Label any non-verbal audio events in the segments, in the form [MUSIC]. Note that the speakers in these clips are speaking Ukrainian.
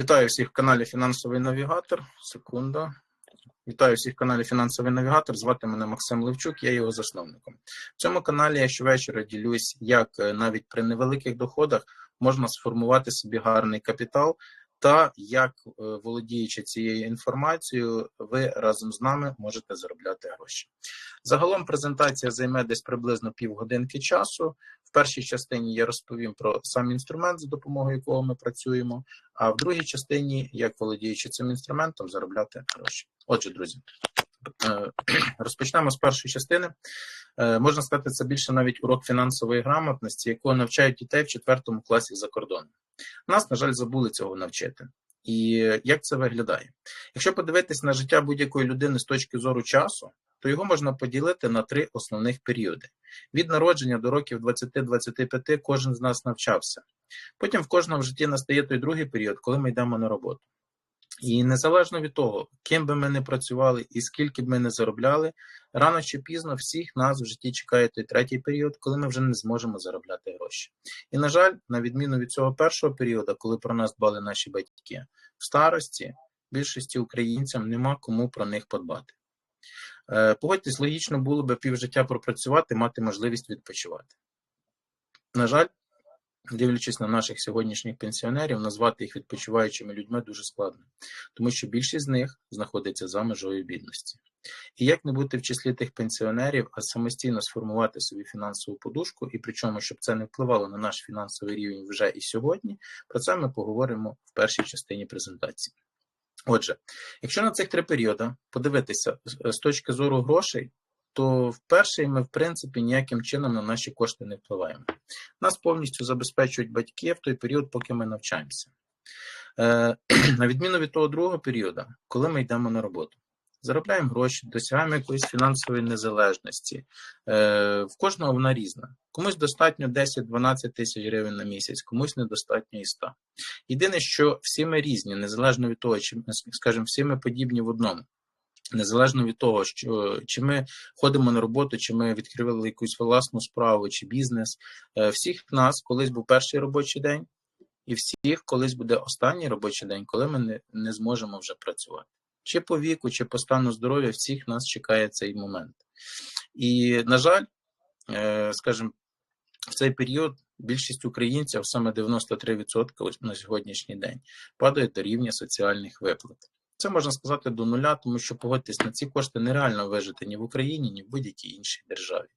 Вітаю всіх в каналі Фінансовий Навігатор. Секунда. Вітаю всіх в каналі Фінансовий Навігатор. Звати мене Максим Левчук, я його засновником. В цьому каналі я щовечора ділюсь, як е, навіть при невеликих доходах можна сформувати собі гарний капітал, та як, е, володіючи цією інформацією, ви разом з нами можете заробляти гроші. Загалом презентація займе десь приблизно півгодинки часу. В першій частині я розповім про сам інструмент, за допомогою якого ми працюємо. А в другій частині, як володіючи цим інструментом, заробляти гроші. Отже, друзі, [CLEARS THROAT] розпочнемо з першої частини. Е, Можна сказати, це більше навіть урок фінансової грамотності, якого навчають дітей в четвертому класі за кордоном. Нас, на жаль, забули цього навчити. І як це виглядає? Якщо подивитись на життя будь-якої людини з точки зору часу, то його можна поділити на три основних періоди. Від народження до років 20-25 кожен з нас навчався. Потім в кожному житті настає той другий період, коли ми йдемо на роботу. І незалежно від того, ким би ми не працювали і скільки б ми не заробляли, рано чи пізно всіх нас в житті чекає той третій період, коли ми вже не зможемо заробляти гроші. І, на жаль, на відміну від цього першого періоду, коли про нас дбали наші батьки, в старості більшості українцям нема кому про них подбати. Е, Погодьтесь, логічно було би півжиття пропрацювати, мати можливість відпочивати. На жаль, дивлячись на наших сьогоднішніх пенсіонерів, назвати їх відпочиваючими людьми дуже складно, тому що більшість з них знаходиться за межою бідності. І як не бути в числі тих пенсіонерів, а самостійно сформувати собі фінансову подушку, і причому, щоб це не впливало на наш фінансовий рівень вже і сьогодні, про це ми поговоримо в першій частині презентації. Отже, якщо на цих три періоди подивитися з точки зору грошей, то в перший ми, в принципі, ніяким чином на наші кошти не впливаємо. Нас повністю забезпечують батьки в той період, поки ми навчаємося. Е, [CLEARS THROAT] на відміну від того другого періоду, коли ми йдемо на роботу. Заробляємо гроші, досягаємо якоїсь фінансової незалежності. Е, В кожного вона різна. Комусь достатньо 10-12 тисяч гривень на місяць, комусь недостатньо і 100. Єдине, що всі ми різні, незалежно від того, чи скажімо, всі ми подібні в одному. Незалежно від того, що чи ми ходимо на роботу, чи ми відкрили якусь власну справу, чи бізнес, е, всіх нас колись був перший робочий день, і всіх колись буде останній робочий день, коли ми не, не зможемо вже працювати. Чи по віку, чи по стану здоров'я, всіх нас чекає цей момент. І, на жаль, е, скажімо, в цей період більшість українців, саме 93% на сьогоднішній день, падають до рівня соціальних виплат. Це можна сказати до нуля, тому що погодьтесь, на ці кошти нереально вижити ні в Україні, ні в будь-якій іншій державі.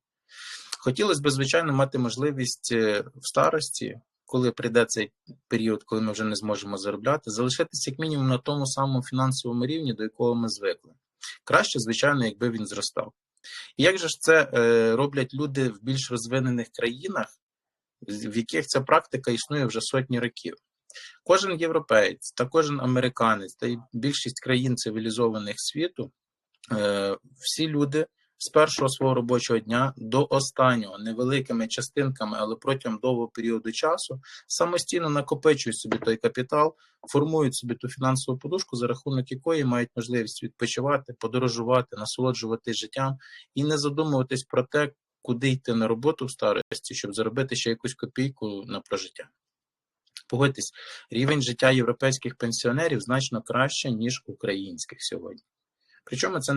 Хотілося б, звичайно, мати можливість е, в старості, коли прийде цей період, коли ми вже не зможемо заробляти, залишитися як мінімум на тому самому фінансовому рівні, до якого ми звикли. Краще, звичайно, якби він зростав. І як же ж це е, роблять люди в більш розвинених країнах, в яких ця практика існує вже сотні років? Кожен європеєць та кожен американець та й більшість країн цивілізованих світу, е, всі люди з першого свого робочого дня до останнього невеликими частинками, але протягом довгого періоду часу самостійно накопичують собі той капітал, формують собі ту фінансову подушку, за рахунок якої мають можливість відпочивати, подорожувати, насолоджуватись життям і не задумуватись про те, куди йти на роботу в старості, щоб заробити ще якусь копійку на прожиття. Погодьтесь, рівень життя європейських пенсіонерів значно краще, ніж українських сьогодні. Причому це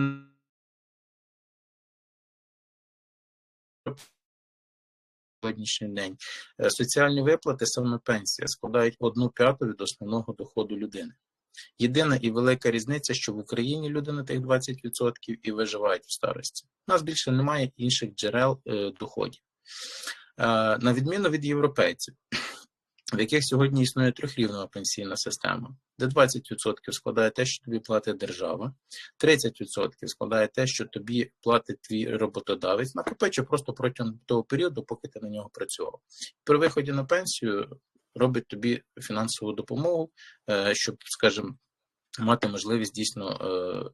сьогоднішній день. Е, Соціальні виплати, саме пенсія, складають одну п'яту від основного доходу людини. Єдина і велика різниця, що в Україні люди на тих 20% і виживають в старості. У нас більше немає інших джерел е, доходів. Е, на відміну від європейців, в яких сьогодні існує трьохрівнева пенсійна система, де 20% складає те, що тобі платить держава, 30% складає те, що тобі платить твій роботодавець, накопичує просто протягом того періоду, поки ти на нього працював. При виході на пенсію робить тобі фінансову допомогу, е, щоб, скажімо, мати можливість дійсно е,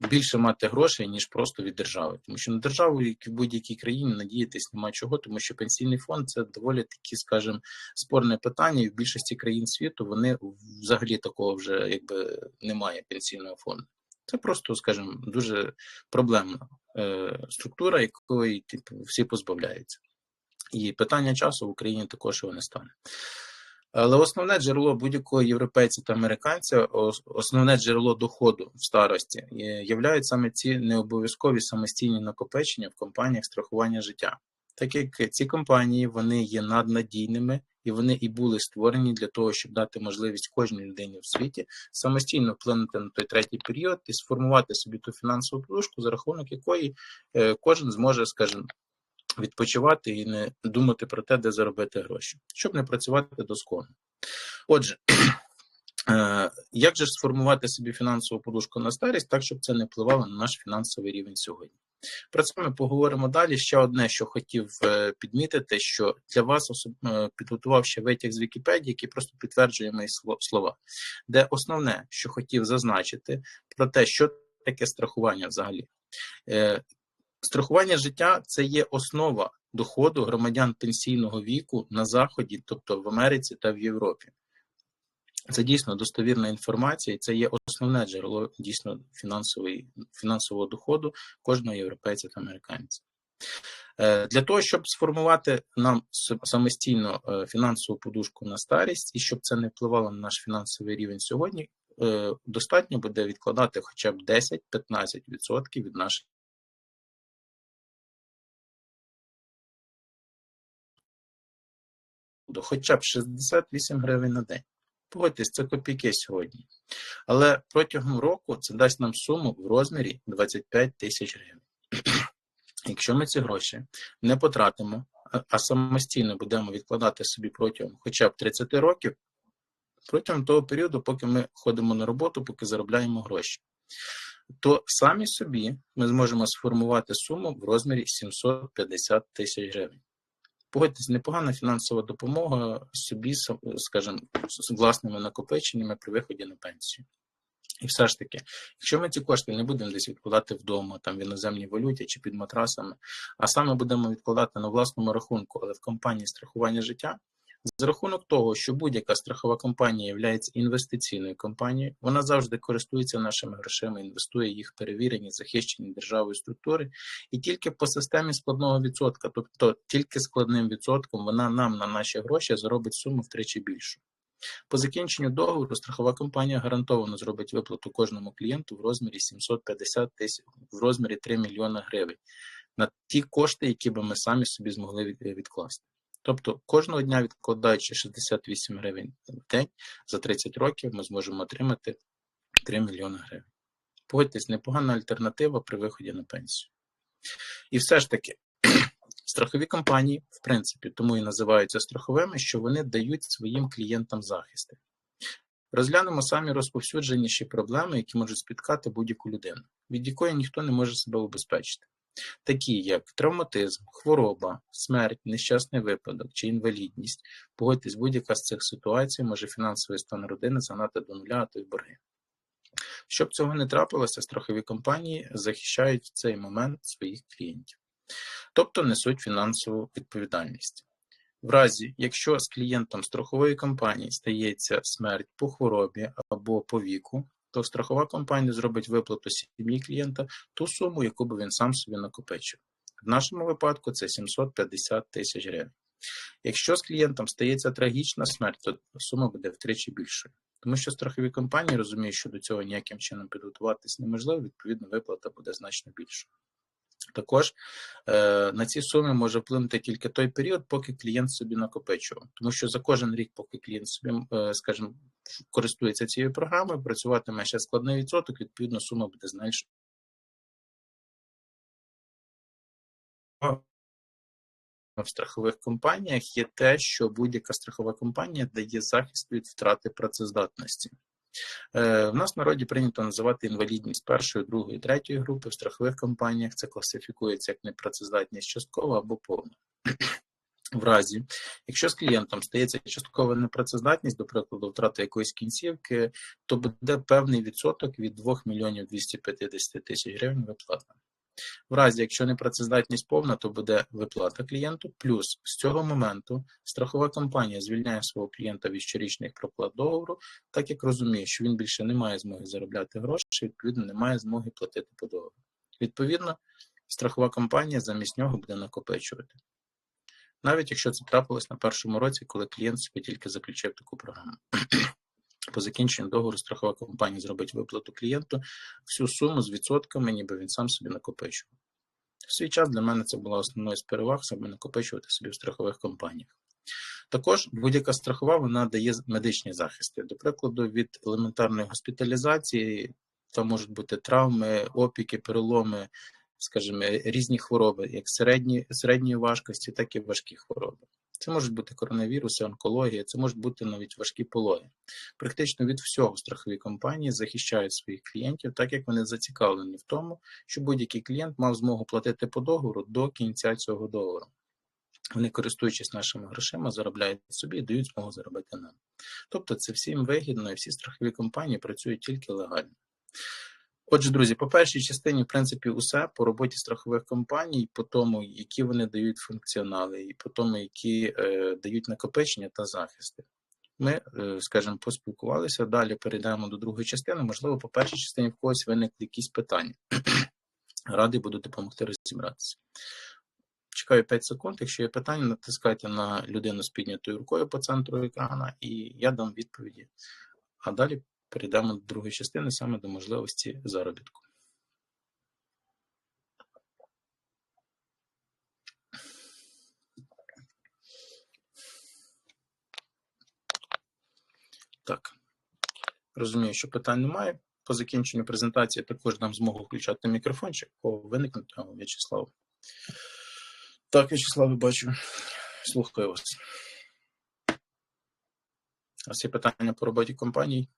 більше мати грошей, ніж просто від держави. Тому що на державу, як в будь-якій країні, надіятись немає чого, тому що пенсійний фонд це доволі такі, скажімо, спорне питання, і в більшості країн світу вони взагалі такого вже якби немає пенсійного фонду. Це просто, скажімо, дуже проблемна е, структура, якої типу, всі позбавляються. І питання часу в Україні також його не стане. Але основне джерело будь-якого європейця та американця, основне джерело доходу в старості являють саме ці необов'язкові самостійні накопичення в компаніях страхування життя. Так як ці компанії вони є наднадійними і вони і були створені для того, щоб дати можливість кожній людині в світі самостійно вплинути на той третій період і сформувати собі ту фінансову подушку, за рахунок якої е, кожен зможе, скажімо, відпочивати і не думати про те, де заробити гроші, щоб не працювати досконало. Отже, [CLEARS THROAT] е, як же сформувати собі фінансову подушку на старість, так щоб це не впливало на наш фінансовий рівень сьогодні? Про це ми поговоримо далі. Ще одне, що хотів е, підмітити, що для вас особ... е, підготував ще витяг з Вікіпедії, який просто підтверджує мої слова, де основне, що хотів зазначити, про те, що таке страхування взагалі. Страхування життя це є основа доходу громадян пенсійного віку на Заході, тобто в Америці та в Європі. Це дійсно достовірна інформація, і це є основне джерело дійсно фінансової, фінансового доходу кожного європейця та американця. Е, Для того, щоб сформувати нам самостійно е, фінансову подушку на старість і щоб це не впливало на наш фінансовий рівень сьогодні, е, достатньо буде відкладати хоча б 10-15% від наших до хоча б 68 гривень на день. Погодьтесь, це копійки сьогодні. Але протягом року це дасть нам суму в розмірі 25 тисяч гривень. [CLEARS THROAT] Якщо ми ці гроші не потратимо, а самостійно будемо відкладати собі протягом хоча б 30 років, протягом того періоду, поки ми ходимо на роботу, поки заробляємо гроші, то самі собі ми зможемо сформувати суму в розмірі 750 тисяч гривень. Погодьтесь, непогана фінансова допомога собі, скажімо, з власними накопиченнями при виході на пенсію. І все ж таки, якщо ми ці кошти не будемо десь відкладати вдома, там в іноземній валюті чи під матрасами, а саме будемо відкладати на власному рахунку, але в компанії страхування життя, за рахунок того, що будь-яка страхова компанія є інвестиційною компанією, вона завжди користується нашими грошима, інвестує їх перевірені, захищені державою структури, і тільки по системі складного відсотка, тобто тільки складним відсотком, вона нам на наші гроші заробить суму втричі більшу. По закінченню договору страхова компанія гарантовано зробить виплату кожному клієнту в розмірі 750 тисяч в розмірі 3 мільйона гривень на ті кошти, які би ми самі собі змогли відкласти. Тобто кожного дня відкладаючи 68 гривень в день за 30 років, ми зможемо отримати 3 мільйони гривень. Погодьтесь, непогана альтернатива при виході на пенсію. І все ж таки, [CLEARS THROAT] страхові компанії, в принципі, тому і називаються страховими, що вони дають своїм клієнтам захисти. Розглянемо самі розповсюдженіші проблеми, які можуть спіткати будь-яку людину, від якої ніхто не може себе убезпечити, такі як травматизм, хвороба, смерть, нещасний випадок чи інвалідність. Погодьтесь, будь-яка з цих ситуацій може фінансовий стан родини загнати до нуля, а то й борги. Щоб цього не трапилося, страхові компанії захищають в цей момент своїх клієнтів, тобто несуть фінансову відповідальність. В разі, якщо з клієнтом страхової компанії стається смерть по хворобі або по віку, то страхова компанія зробить виплату сім'ї клієнта ту суму, яку би він сам собі накопичив. В нашому випадку це 750 тисяч гривень. Якщо з клієнтом стається трагічна смерть, то сума буде втричі більшою. Тому що страхові компанії розуміють, що до цього ніяким чином підготуватись неможливо, відповідно, виплата буде значно більшою. Також е, на ці суми може вплинути тільки той період, поки клієнт собі накопичував. Тому що за кожен рік, поки клієнт собі, е, скажімо, користується цією програмою, працюватиме ще складний відсоток, відповідно, сума буде значно. В страхових компаніях є те, що будь-яка страхова компанія дає захист від втрати працездатності. Е, В нас в народі прийнято називати інвалідність першої, другої, третьої групи. В страхових компаніях це класифікується як непрацездатність часткова або повна. В разі, якщо з клієнтом стається часткова непрацездатність, до прикладу, втрата якоїсь кінцівки, то буде певний відсоток від 2 мільйонів 250 тисяч гривень виплата. В разі, якщо непрацездатність повна, то буде виплата клієнту. Плюс з цього моменту страхова компанія звільняє свого клієнта від щорічних проплат договору, так як розуміє, що він більше не має змоги заробляти гроші, відповідно, не має змоги платити по договору. Відповідно, страхова компанія замість нього буде накопичувати. Навіть якщо це трапилось на першому році, коли клієнт собі тільки заключив таку програму. [CLEARS THROAT] По закінченню договору страхова компанія зробить виплату клієнту всю суму з відсотками, ніби він сам собі накопичував. В свій час для мене це була основною з переваг саме накопичувати собі в страхових компаніях. Також будь-яка страхова вона дає медичні захисти. До прикладу, від елементарної госпіталізації, там можуть бути травми, опіки, переломи, скажімо, різні хвороби, як середні, середньої важкості, так і важкі хвороби. Це можуть бути коронавіруси, онкологія, це можуть бути навіть важкі пологи. Практично від всього страхові компанії захищають своїх клієнтів, так як вони зацікавлені в тому, щоб будь-який клієнт мав змогу платити по договору до кінця цього договору. Вони, користуючись нашими грошима, заробляють собі і дають змогу заробити нам. Тобто це всім вигідно, і всі страхові компанії працюють тільки легально. Отже, друзі, по першій частині, в принципі, усе по роботі страхових компаній, по тому, які вони дають функціонали, і по тому, які е, дають накопичення та захисти. Ми, е, скажімо, поспілкувалися. Далі перейдемо до другої частини. Можливо, по першій частині в когось виникли якісь питання. [CLEARS THROAT] Радий буду допомогти розібратися. Чекаю 5 секунд. Якщо є питання, натискайте на людину з піднятою рукою по центру екрана, і я дам відповіді. А далі перейдемо до другої частини, саме до можливості заробітку. Так, розумію, що питань немає. По закінченню презентації також дам змогу включати мікрофончик, по виникнути В'ячеслав. Так, В'ячеслав, бачу. Слухаю вас. У вас є питання по роботі компанії?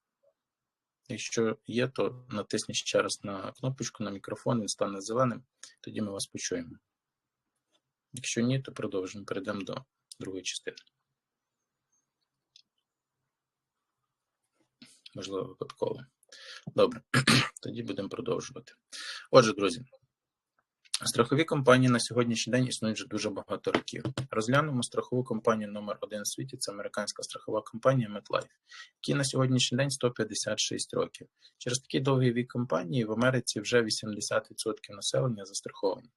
Якщо є, то натисніть ще раз на кнопочку на мікрофон, він стане зеленим, тоді ми вас почуємо. Якщо ні, то продовжимо. Перейдемо до другої частини. Можливо, випадково. Добре, [CLEARS THROAT] тоді будемо продовжувати. Отже, друзі, Страхові компанії на сьогоднішній день існують вже дуже багато років. Розглянемо страхову компанію номер один в світі. Це американська страхова компанія MetLife, якій на сьогоднішній день 156 років. Через такий довгий вік компанії в Америці вже 80% населення застраховані.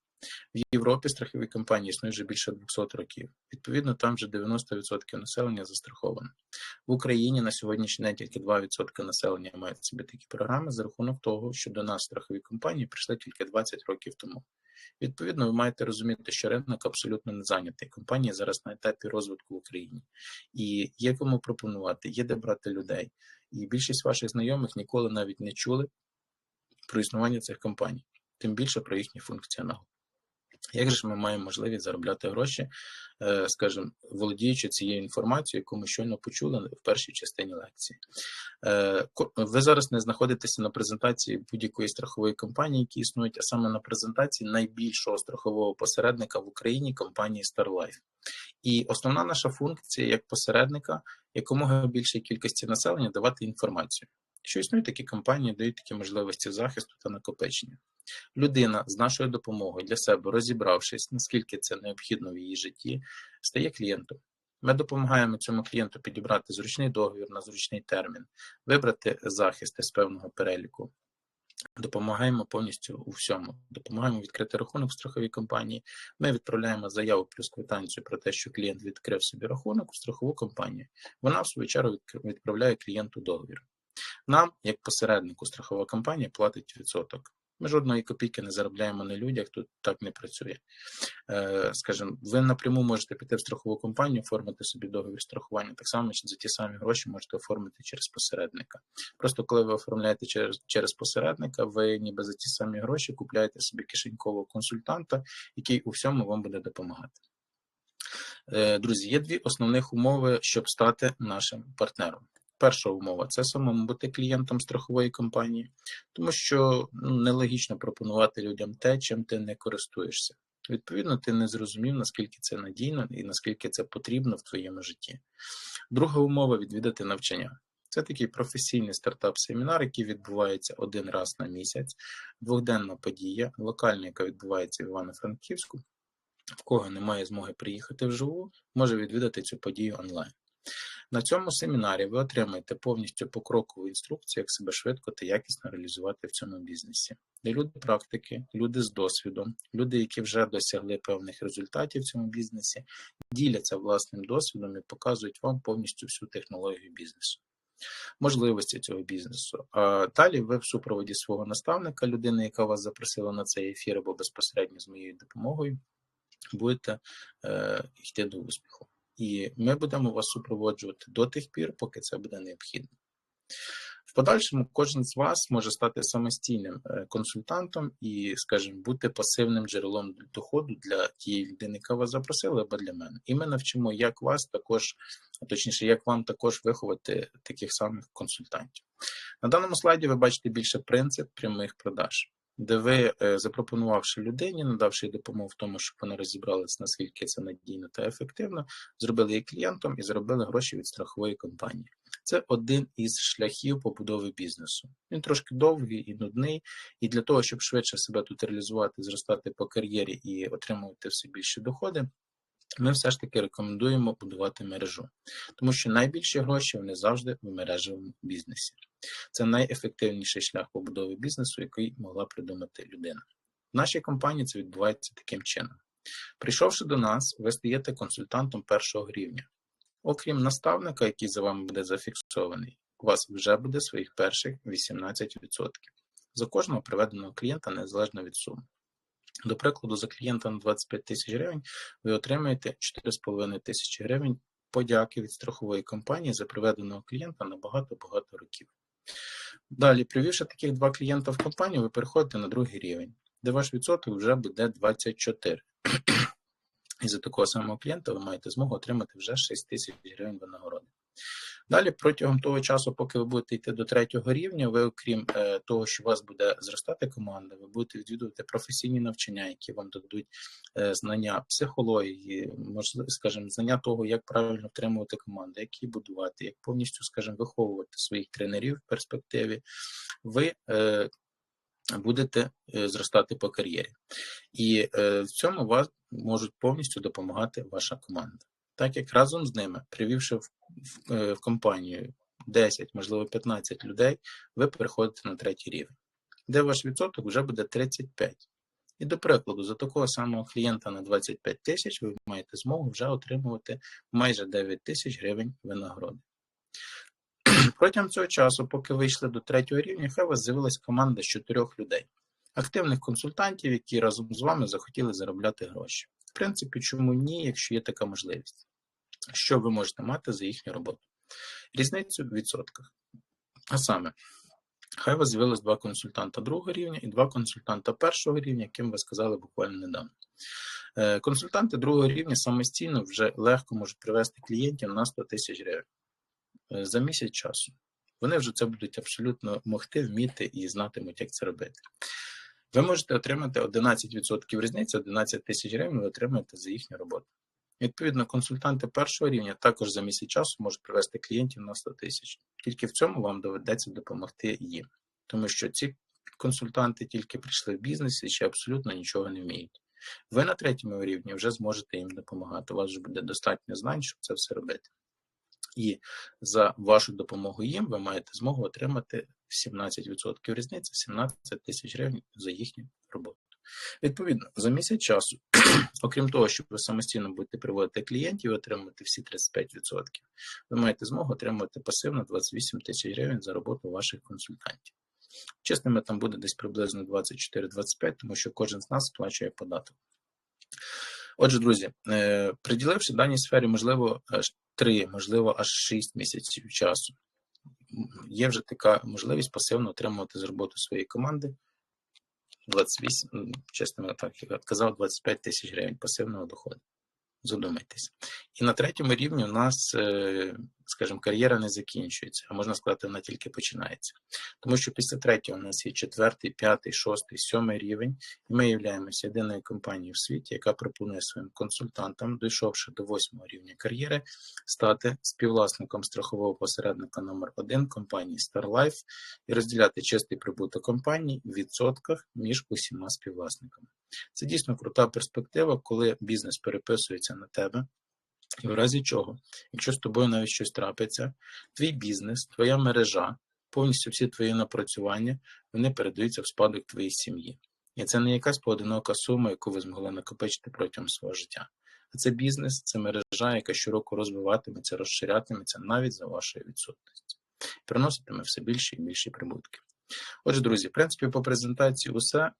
В Європі страхові компанії існують вже більше 200 років. Відповідно, там вже 90% населення застраховано. В Україні на сьогоднішній день тільки 2% населення мають собі такі програми за рахунок того, що до нас страхові компанії прийшли тільки 20 років тому. Відповідно, ви маєте розуміти, що ринок абсолютно не зайнятий. Компанія зараз на етапі розвитку в Україні. І є кому пропонувати, є де брати людей. І більшість ваших знайомих ніколи навіть не чули про існування цих компаній, тим більше про їхній функціонал. Як же ж ми маємо можливість заробляти гроші, е, скажімо, володіючи цією інформацією, яку ми щойно почули в першій частині лекції? Е, ви зараз не знаходитеся на презентації будь-якої страхової компанії, які існують, а саме на презентації найбільшого страхового посередника в Україні компанії StarLife. І основна наша функція як посередника якомога більшій кількості населення давати інформацію. Що існують такі компанії, дають такі можливості захисту та накопичення. Людина з нашою допомогою для себе, розібравшись, наскільки це необхідно в її житті, стає клієнтом. Ми допомагаємо цьому клієнту підібрати зручний договір на зручний термін, вибрати захисти з певного переліку. Допомагаємо повністю у всьому. Допомагаємо відкрити рахунок в страховій компанії. Ми відправляємо заяву плюс квитанцію про те, що клієнт відкрив собі рахунок у страхову компанію. Вона, в свою чергу, відправляє клієнту договір. Нам, як посереднику, страхова компанія платить відсоток. Ми жодної копійки не заробляємо на людях, тут так не працює. Е, Скажімо, ви напряму можете піти в страхову компанію, оформити собі договір страхування. Так само за ті самі гроші можете оформити через посередника. Просто коли ви оформляєте через через посередника, ви ніби за ті самі гроші купляєте собі кишенькового консультанта, який у всьому вам буде допомагати. Е, Друзі, є дві основних умови, щоб стати нашим партнером. Перша умова це самому бути клієнтом страхової компанії, тому що ну, нелогічно пропонувати людям те, чим ти не користуєшся. Відповідно, ти не зрозумів, наскільки це надійно і наскільки це потрібно в твоєму житті. Друга умова відвідати навчання. Це такий професійний стартап-семінар, який відбувається один раз на місяць, двохденна подія, локальна, яка відбувається в Івано-Франківську. В кого немає змоги приїхати вживу, може відвідати цю подію онлайн. На цьому семінарі ви отримаєте повністю покрокову інструкцію, як себе швидко та якісно реалізувати в цьому бізнесі. Де люди практики, люди з досвідом, люди, які вже досягли певних результатів в цьому бізнесі, діляться власним досвідом і показують вам повністю всю технологію бізнесу. Можливості цього бізнесу. А далі ви в супроводі свого наставника, людини, яка вас запросила на цей ефір, або безпосередньо з моєю допомогою, будете е, йти до успіху. І ми будемо вас супроводжувати до тих пір, поки це буде необхідно. В подальшому кожен з вас може стати самостійним е, консультантом і, скажімо, бути пасивним джерелом доходу для тієї людини, яка вас запросила, або для мене. І ми навчимо, як вас також, точніше, як вам також виховати таких самих консультантів. На даному слайді ви бачите більше принцип прямих продаж де ви, е, запропонувавши людині, надавши допомогу в тому, щоб вона розібралася, наскільки це надійно та ефективно, зробили її клієнтом і заробили гроші від страхової компанії. Це один із шляхів побудови бізнесу. Він трошки довгий і нудний, і для того, щоб швидше себе тут реалізувати, зростати по кар'єрі і отримувати все більше доходи. Ми все ж таки рекомендуємо будувати мережу, тому що найбільші гроші вони завжди в мережевому бізнесі. Це найефективніший шлях побудови бізнесу, який могла придумати людина. В нашій компанії це відбувається таким чином. Прийшовши до нас, ви стаєте консультантом першого рівня. Окрім наставника, який за вами буде зафіксований, у вас вже буде своїх перших 18% за кожного приведеного клієнта незалежно від суми. До прикладу, за клієнта на 25 тисяч гривень ви отримаєте 4,5 тисячі гривень подяки від страхової компанії за приведеного клієнта на багато-багато років. Далі, привівши таких два клієнта в компанію, ви переходите на другий рівень, де ваш відсоток вже буде 24. І за такого самого клієнта ви маєте змогу отримати вже 6 тисяч гривень винагороди. Далі, протягом того часу, поки ви будете йти до третього рівня, ви, окрім е, того, що у вас буде зростати команда, ви будете відвідувати професійні навчання, які вам дадуть е, знання психології, можливо, скажімо, знання того, як правильно втримувати команду, як її будувати, як повністю, скажімо, виховувати своїх тренерів в перспективі. Ви е, Будете зростати по кар'єрі, і в цьому вас можуть повністю допомагати ваша команда так як разом з ними, привівши в, в, е, в компанію 10, можливо 15 людей, ви переходите на третій рівень, де ваш відсоток вже буде 35. І, до прикладу, за такого самого клієнта на 25 тисяч ви маєте змогу вже отримувати майже 9 тисяч гривень винагороди. [CLEARS THROAT] Протягом цього часу, поки ви йшли до третього рівня, хай у вас з'явилась команда з чотирьох людей, активних консультантів, які разом з вами захотіли заробляти гроші. В принципі, чому ні, якщо є така можливість що ви можете мати за їхню роботу. Різницю в відсотках. А саме, хай у вас з'явилось два консультанта другого рівня і два консультанта першого рівня, яким ви сказали буквально недавно. Е, консультанти другого рівня самостійно вже легко можуть привести клієнтів на 100 тисяч гривень е, за місяць часу. Вони вже це будуть абсолютно могти, вміти і знатимуть, як це робити. Ви можете отримати 11% різниці, 11 тисяч гривень ви отримаєте за їхню роботу. Відповідно, консультанти першого рівня також за місяць часу можуть привести клієнтів на 100 тисяч. Тільки в цьому вам доведеться допомогти їм, тому що ці консультанти тільки прийшли в бізнес і ще абсолютно нічого не вміють. Ви на третьому рівні вже зможете їм допомагати. У вас вже буде достатньо знань, щоб це все робити. І за вашу допомогу їм ви маєте змогу отримати 17% різниці, 17 тисяч гривень за їхню роботу. Відповідно, за місяць часу, [CLEARS THROAT] окрім того, що ви самостійно будете приводити клієнтів і отримувати всі 35%, ви маєте змогу отримувати пасивно 28 тисяч гривень за роботу ваших консультантів. Чесними там буде десь приблизно 24-25, тому що кожен з нас сплачує податок. Отже, друзі, е, приділивши даній сфері, можливо, аж 3, можливо, аж 6 місяців часу, є вже така можливість пасивно отримувати з роботи своєї команди 28, чесно так казав, 25 тисяч гривень пасивного доходу. Задумайтесь. І на третьому рівні у нас, е, скажімо, кар'єра не закінчується, а можна сказати, вона тільки починається. Тому що після третього у нас є четвертий, п'ятий, шостий, сьомий рівень, і ми являємося єдиною компанією в світі, яка пропонує своїм консультантам, дійшовши до восьмого рівня кар'єри, стати співвласником страхового посередника номер 1 компанії StarLife і розділяти чистий прибуток компанії в відсотках між усіма співвласниками. Це дійсно крута перспектива, коли бізнес переписується на тебе. І в разі чого, якщо з тобою навіть щось трапиться, твій бізнес, твоя мережа, повністю всі твої напрацювання, вони передаються в спадок твоїй сім'ї. І це не якась поодинока сума, яку ви змогли накопичити протягом свого життя. А це бізнес, це мережа, яка щороку розвиватиметься, розширятиметься навіть за вашої відсутності. Приноситиме все більше і більші прибутки. Отже, друзі, в принципі, по презентації усе.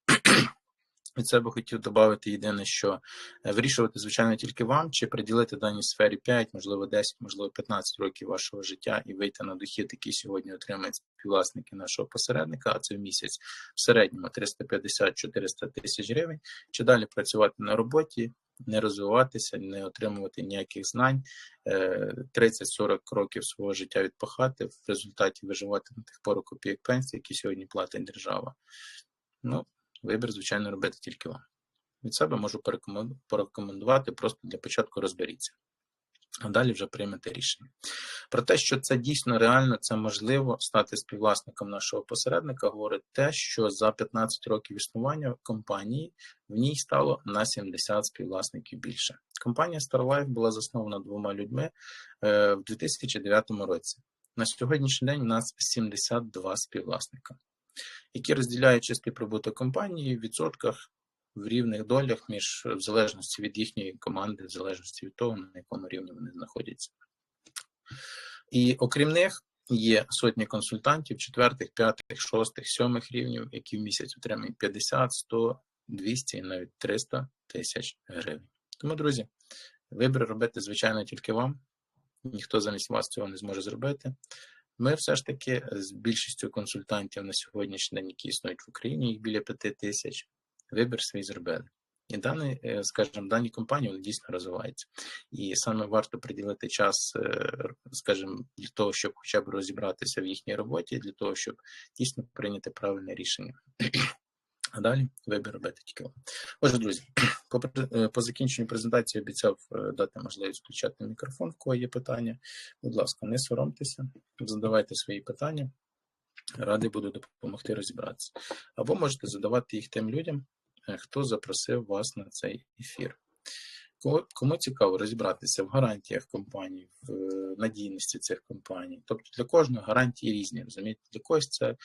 Від себе хотів додати єдине, що е, вирішувати, звичайно, тільки вам, чи приділити даній сфері 5, можливо, 10, можливо, 15 років вашого життя і вийти на дохід, який сьогодні отримають співвласники нашого посередника, а це в місяць в середньому 350-400 тисяч гривень, чи далі працювати на роботі, не розвиватися, не отримувати ніяких знань, 30-40 років свого життя відпахати, в результаті виживати на тих пару копійок пенсії, які сьогодні платить держава. Ну, Вибір, звичайно, робити тільки вам. Від себе можу порекомендувати, просто для початку розберіться. А далі вже приймете рішення. Про те, що це дійсно реально, це можливо стати співвласником нашого посередника, говорить те, що за 15 років існування компанії в ній стало на 70 співвласників більше. Компанія StarLife була заснована двома людьми е, в 2009 році. На сьогоднішній день у нас 72 співвласника які розділяють чистий прибуток компанії в відсотках в рівних долях між в залежності від їхньої команди, в залежності від того, на якому рівні вони знаходяться. І окрім них є сотні консультантів четвертих, п'ятих, шостих, сьомих рівнів, які в місяць отримують 50, 100, 200 і навіть 300 тисяч гривень. Тому, друзі, вибір робити, звичайно, тільки вам. Ніхто замість вас цього не зможе зробити. Ми все ж таки з більшістю консультантів на сьогоднішній день, які існують в Україні, їх біля п'яти тисяч, вибір свій зробили. І дані, е, скажімо, дані компанії вони дійсно розвиваються. І саме варто приділити час, е, скажімо, для того, щоб хоча б розібратися в їхній роботі, для того, щоб дійсно прийняти правильне рішення. А далі вибір робити тільки вам. Отже, друзі, [CLEARS THROAT] по, е, по закінченню презентації обіцяв е, дати можливість включати мікрофон, в кого є питання. Будь ласка, не соромтеся, задавайте свої питання. Радий буду допомогти розібратися. Або можете задавати їх тим людям, е, хто запросив вас на цей ефір. Кому цікаво розібратися в гарантіях компаній, в е, надійності цих компаній. Тобто для кожного гарантії різні. розумієте? Для когось це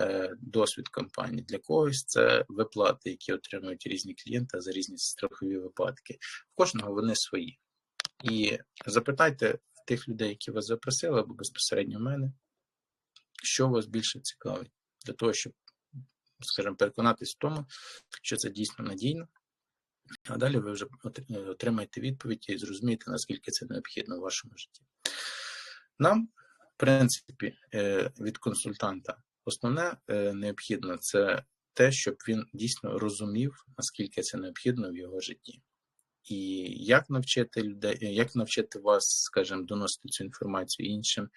е, досвід компанії, для когось це виплати, які отримують різні клієнти за різні страхові випадки. В кожного вони свої. І запитайте тих людей, які вас запросили, або безпосередньо в мене, що вас більше цікавить, для того, щоб, скажімо, переконатись в тому, що це дійсно надійно. А далі ви вже е, отримаєте відповідь і зрозумієте, наскільки це необхідно в вашому житті. Нам, в принципі, е, від консультанта основне е, необхідно це те, щоб він дійсно розумів, наскільки це необхідно в його житті. І як навчити людей, як навчити вас, скажімо, доносити цю інформацію іншим,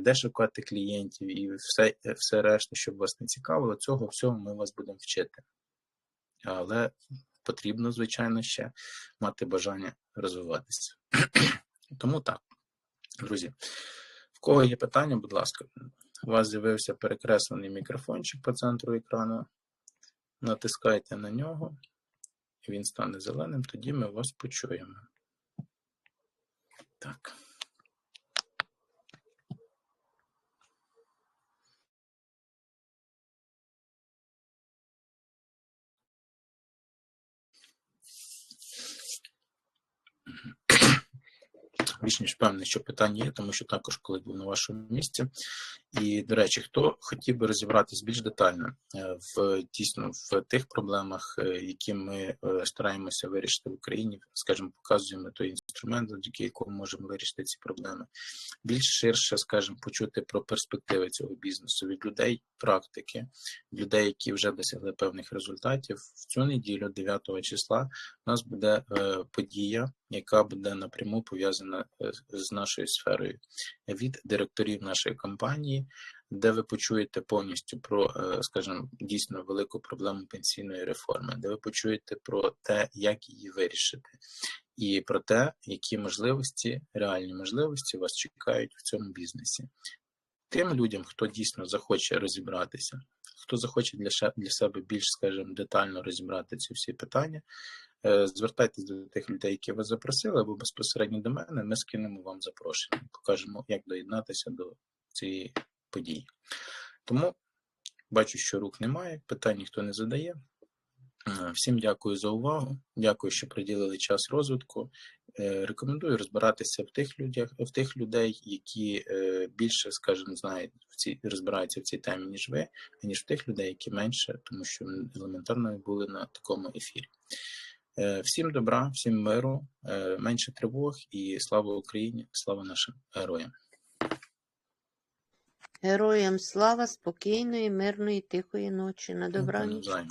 де шукати клієнтів і все все решта, щоб вас не цікавило, цього всього ми вас будемо вчити. Але потрібно, звичайно, ще мати бажання розвиватися. Тому так, друзі, в кого є питання, будь ласка, у вас з'явився перекреслений мікрофончик по центру екрану. Натискайте на нього, і він стане зеленим, тоді ми вас почуємо. Так. Більш ніж певний, що питання є, тому що також коли був на вашому місці. І, до речі, хто хотів би розібратись більш детально е, в дійсно в тих проблемах, е, які ми е, стараємося вирішити в Україні, скажімо, показуємо той інструмент, завдяки якому можемо вирішити ці проблеми, більш ширше, скажімо, почути про перспективи цього бізнесу від людей, практики, людей, які вже досягли певних результатів. В цю неділю, 9 числа, у нас буде подія, яка буде напряму пов'язана з нашою сферою від директорів нашої компанії, де ви почуєте повністю про, е, скажімо, дійсно велику проблему пенсійної реформи, де ви почуєте про те, як її вирішити, і про те, які можливості, реальні можливості вас чекають в цьому бізнесі. Тим людям, хто дійсно захоче розібратися, хто захоче для для себе більш, скажімо, детально розібрати ці всі питання, Е, Звертайтесь до тих людей, які ви запросили, або безпосередньо до мене. Ми скинемо вам запрошення, покажемо, як доєднатися до цієї події. Тому бачу, що рук немає, питань ніхто не задає. Е, Всім дякую за увагу. Дякую, що приділили час розвитку. Е, Рекомендую розбиратися в тих людях, в тих людей, які е, більше, скажімо, знають в цій розбираються в цій темі, ніж ви, аніж в тих людей, які менше, тому що елементарно були на такому ефірі. Е, Всім добра, всім миру, е, менше тривог і слава Україні, слава нашим героям. Героям слава, спокійної, мирної, тихої ночі. На добраніч. Навзаєм.